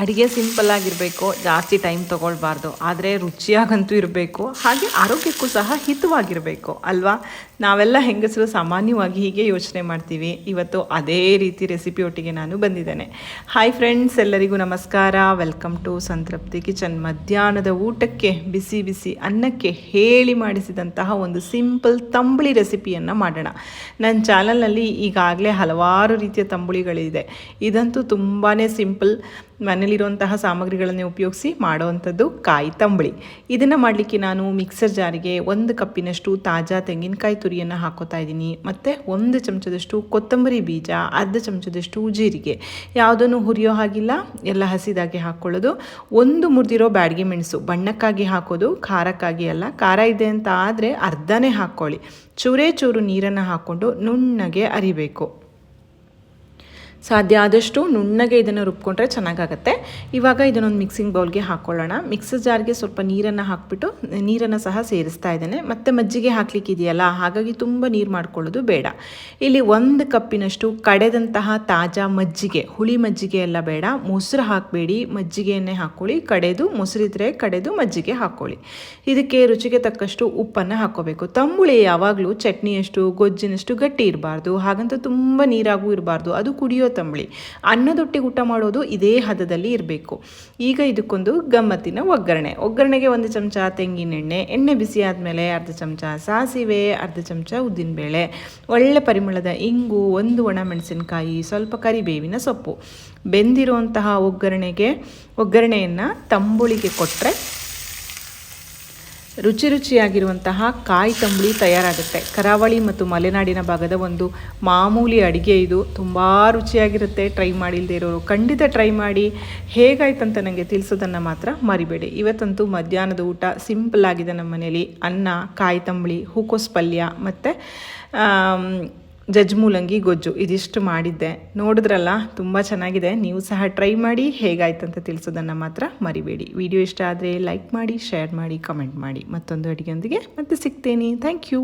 ಅಡುಗೆ ಸಿಂಪಲ್ ಆಗಿರಬೇಕು, ಜಾಸ್ತಿ ಟೈಮ್ ತೊಗೊಳ್ಬಾರ್ದು. ಆದರೆ ರುಚಿಯಾಗಂತೂ ಇರಬೇಕು, ಹಾಗೆ ಆರೋಗ್ಯಕ್ಕೂ ಸಹ ಹಿತವಾಗಿರಬೇಕು, ಅಲ್ವಾ? ನಾವೆಲ್ಲ ಹೆಂಗಸರು ಸಾಮಾನ್ಯವಾಗಿ ಹೀಗೆ ಯೋಚನೆ ಮಾಡ್ತೀವಿ. ಇವತ್ತು ಅದೇ ರೀತಿ ರೆಸಿಪಿ ಒಟ್ಟಿಗೆ ನಾನು ಬಂದಿದ್ದೇನೆ. ಹಾಯ್ ಫ್ರೆಂಡ್ಸ್ ಎಲ್ಲರಿಗೂ ನಮಸ್ಕಾರ. ವೆಲ್ಕಮ್ ಟು ಸಂತೃಪ್ತಿ ಕಿಚನ್ ಮಧ್ಯಾಹ್ನದ ಊಟಕ್ಕೆ ಬಿಸಿ ಬಿಸಿ ಅನ್ನಕ್ಕೆ ಹೇಳಿ ಮಾಡಿಸಿದಂತಹ ಒಂದು ಸಿಂಪಲ್ ತಂಬುಳಿ ರೆಸಿಪಿಯನ್ನು ಮಾಡೋಣ. ನನ್ನ ಚಾನಲ್ನಲ್ಲಿ ಈಗಾಗಲೇ ಹಲವಾರು ರೀತಿಯ ತಂಬುಳಿಗಳಿದೆ. ಇದಂತೂ ತುಂಬಾ ಸಿಂಪಲ್ ಮನೇಲಿರುವಂತಹ ಸಾಮಗ್ರಿಗಳನ್ನೇ ಉಪಯೋಗಿಸಿ ಮಾಡುವಂಥದ್ದು ಕಾಯಿ ತಂಬುಳಿ. ಇದನ್ನು ಮಾಡಲಿಕ್ಕೆ ನಾನು ಮಿಕ್ಸರ್ ಜಾರಿಗೆ ಒಂದು ಕಪ್ಪಿನಷ್ಟು ತಾಜಾ ತೆಂಗಿನಕಾಯಿ ತುರಿಯನ್ನು ಹಾಕೋತಾ ಇದ್ದೀನಿ. ಮತ್ತು ಒಂದು ಚಮಚದಷ್ಟು ಕೊತ್ತಂಬರಿ ಬೀಜ, ಅರ್ಧ ಚಮಚದಷ್ಟು ಜೀರಿಗೆ. ಯಾವುದನ್ನು ಹುರಿಯೋ ಹಾಗಿಲ್ಲ, ಎಲ್ಲ ಹಸಿದಾಗಿ ಹಾಕ್ಕೊಳ್ಳೋದು ಒಂದು ಮುರಿದಿರೋ ಬ್ಯಾಡಿಗೆ ಮೆಣಸು, ಬಣ್ಣಕ್ಕಾಗಿ ಹಾಕೋದು, ಖಾರಕ್ಕಾಗಿ ಅಲ್ಲ, ಖಾರ ಇದೆ ಅಂತ ಆದರೆ ಅರ್ಧನೇ ಹಾಕ್ಕೊಳ್ಳಿ. ಚೂರೇ ಚೂರು ನೀರನ್ನು ಹಾಕ್ಕೊಂಡು ನುಣ್ಣಗೆ ಅರಿಬೇಕು. ಸಾಧ್ಯ ಆದಷ್ಟು ನುಣ್ಣಗೆ ಇದನ್ನು ರುಬ್ಕೊಂಡ್ರೆ ಚೆನ್ನಾಗಾಗತ್ತೆ. ಇವಾಗ ಇದನ್ನೊಂದು ಮಿಕ್ಸಿಂಗ್ ಬೌಲ್ಗೆ ಹಾಕ್ಕೊಳ್ಳೋಣ ಮಿಕ್ಸರ್ ಜಾರ್ಗೆ ಸ್ವಲ್ಪ ನೀರನ್ನು ಹಾಕ್ಬಿಟ್ಟು, ನೀರನ್ನು ಸಹ ಸೇರಿಸ್ತಾ ಇದ್ದೇನೆ. ಮತ್ತು ಮಜ್ಜಿಗೆ ಹಾಕ್ಲಿಕ್ಕಿದೆಯಲ್ಲ, ಹಾಗಾಗಿ ತುಂಬ ನೀರು ಮಾಡ್ಕೊಳ್ಳೋದು ಬೇಡ. ಇಲ್ಲಿ ಒಂದು ಕಪ್ಪಿನಷ್ಟು ಕಡೆದಂತಹ ತಾಜಾ ಮಜ್ಜಿಗೆ, ಹುಳಿ ಮಜ್ಜಿಗೆ ಎಲ್ಲ ಬೇಡ. ಮೊಸರು ಹಾಕಬೇಡಿ. ಮಜ್ಜಿಗೆಯನ್ನೇ ಹಾಕ್ಕೊಳ್ಳಿ ಕಡೆದು ಮೊಸರಿದ್ರೆ ಕಡೆದು ಮಜ್ಜಿಗೆ ಹಾಕ್ಕೊಳ್ಳಿ ಇದಕ್ಕೆ ರುಚಿಗೆ ತಕ್ಕಷ್ಟು ಉಪ್ಪನ್ನು ಹಾಕ್ಕೋಬೇಕು ತಂಬುಳಿ ಯಾವಾಗಲೂ ಚಟ್ನಿಯಷ್ಟು, ಗೊಜ್ಜಿನಷ್ಟು ಗಟ್ಟಿ ಇರಬಾರ್ದು. ಹಾಗಂತ ತುಂಬ ನೀರಾಗೂ ಇರಬಾರ್ದು. ಅದು ಕುಡಿಯೋ ತಂಬುಳಿ. ಅನ್ನದೊಟ್ಟಿಗೆ ಊಟ ಮಾಡೋದು ಇದೇ ಹದದಲ್ಲಿ ಇರಬೇಕು. ಈಗ ಇದಕ್ಕೊಂದು ಗಮ್ಮತ್ತಿನ ಒಗ್ಗರಣೆ. ಒಗ್ಗರಣೆಗೆ ಒಂದು ಚಮಚ ತೆಂಗಿನೆಣ್ಣೆ, ಎಣ್ಣೆ ಬಿಸಿ ಆದಮೇಲೆ ಅರ್ಧ ಚಮಚ ಸಾಸಿವೆ, ಅರ್ಧ ಚಮಚ ಉದ್ದಿನಬೇಳೆ, ಒಳ್ಳೆ ಪರಿಮಳದ ಇಂಗು, ಒಂದು ಒಣ ಮೆಣಸಿನಕಾಯಿ, ಸ್ವಲ್ಪ ಕರಿಬೇವಿನ ಸೊಪ್ಪು. ಬೆಂದಿರುವಂತಹ ಒಗ್ಗರಣೆಗೆ, ಒಗ್ಗರಣೆಯನ್ನು ತಂಬುಳಿಗೆ ಕೊಟ್ಟರೆ ರುಚಿ ರುಚಿಯಾಗಿರುವಂತಹ ಕಾಯಿ ತಂಬುಳಿ ತಯಾರಾಗುತ್ತೆ. ಕರಾವಳಿ ಮತ್ತು ಮಲೆನಾಡಿನ ಭಾಗದ ಒಂದು ಮಾಮೂಲಿ ಅಡುಗೆ ಇದು. ತುಂಬ ರುಚಿಯಾಗಿರುತ್ತೆ. ಟ್ರೈ ಮಾಡಿಲ್ಲದೆ ಇರೋರು ಖಂಡಿತ ಟ್ರೈ ಮಾಡಿ. ಹೇಗಾಯ್ತಂತ ನನಗೆ ತಿಳಿಸೋದನ್ನು ಮಾತ್ರ ಮರಿಬೇಡಿ. ಇವತ್ತಂತೂ ಮಧ್ಯಾಹ್ನದ ಊಟ ಸಿಂಪಲ್ ಆಗಿದೆ ನಮ್ಮ ಮನೇಲಿ ಅನ್ನ, ಕಾಯಿ ತಂಬಳಿ, ಹೂಕೋಸ್ ಪಲ್ಯ ಮತ್ತು ಜಜ್ಮೂಲಂಗಿ ಗೊಜ್ಜು, ಇದಿಷ್ಟು ಮಾಡಿದ್ದೆ. ನೋಡಿದ್ರಲ್ಲ, ತುಂಬ ಚೆನ್ನಾಗಿದೆ. ನೀವು ಸಹ ಟ್ರೈ ಮಾಡಿ ಹೇಗಾಯ್ತು ಅಂತ ತಿಳಿಸೋದನ್ನು ಮಾತ್ರ ಮರಿಬೇಡಿ. ವಿಡಿಯೋ ಇಷ್ಟ ಆದರೆ ಲೈಕ್ ಮಾಡಿ, ಶೇರ್ ಮಾಡಿ, ಕಮೆಂಟ್ ಮಾಡಿ. ಮತ್ತೊಂದು ಅಡುಗೆಯೊಂದಿಗೆ ಮತ್ತೆ ಸಿಗ್ತೇನೆ. Thank you.